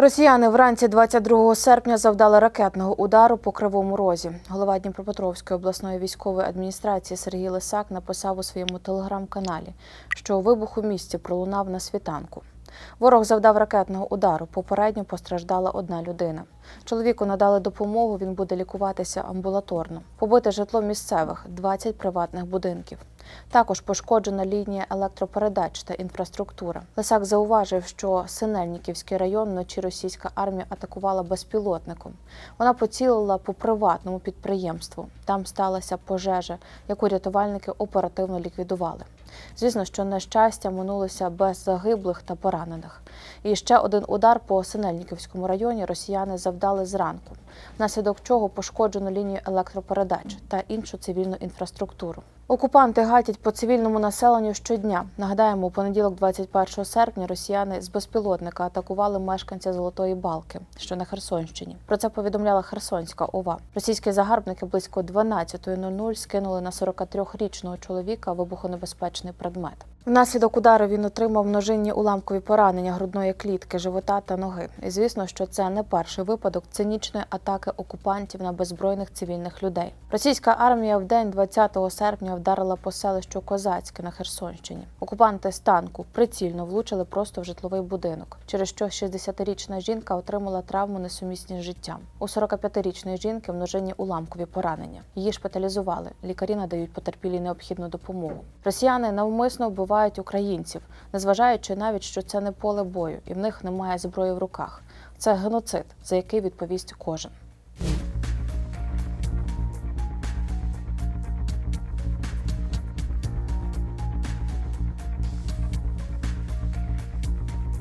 Росіяни вранці 22 серпня завдали ракетного удару по Кривому Розі. Голова Дніпропетровської обласної військової адміністрації Сергій Лисак написав у своєму телеграм-каналі, що вибух у місті пролунав на світанку. Ворог завдав ракетного удару. Попередньо постраждала одна людина. Чоловіку надали допомогу. Він буде лікуватися амбулаторно. Побите житло місцевих 20 приватних будинків. Також пошкоджена лінія електропередач та інфраструктура. Лисак зауважив, що Синельниківський район вночі російська армія атакувала безпілотником. Вона поцілила по приватному підприємству. Там сталася пожежа, яку рятувальники оперативно ліквідували. Звісно, що нещастя минулося без загиблих та поранених. І ще один удар по Синельниківському районі росіяни завдали зранку, внаслідок чого пошкоджено лінію електропередач та іншу цивільну інфраструктуру. Окупанти гатять по цивільному населенню щодня. Нагадаємо, у понеділок, 21 серпня, росіяни з безпілотника атакували мешканця Золотої Балки, що на Херсонщині. Про це повідомляла Херсонська ОВА. Російські загарбники близько 12.00 скинули на 43-річного чоловіка вибухонебезпечний предмет. Внаслідок удару він отримав множинні уламкові поранення грудної клітки, живота та ноги. І звісно, що це не перший випадок цинічної атаки окупантів на беззбройних цивільних людей. Російська армія в день 20 серпня вдарила по селищу Козацьке на Херсонщині. Окупанти з танку прицільно влучили просто в житловий будинок, через що 60-річна жінка отримала травму несумісні з життям. У 45-річної жінки множинні уламкові поранення. Її шпиталізували. Лікарі надають потерпілій необхідну допомогу. Росіяни навмисно вбивають українців, незважаючи навіть, що це не поле бою, і в них немає зброї в руках. Це геноцид, за який відповість кожен.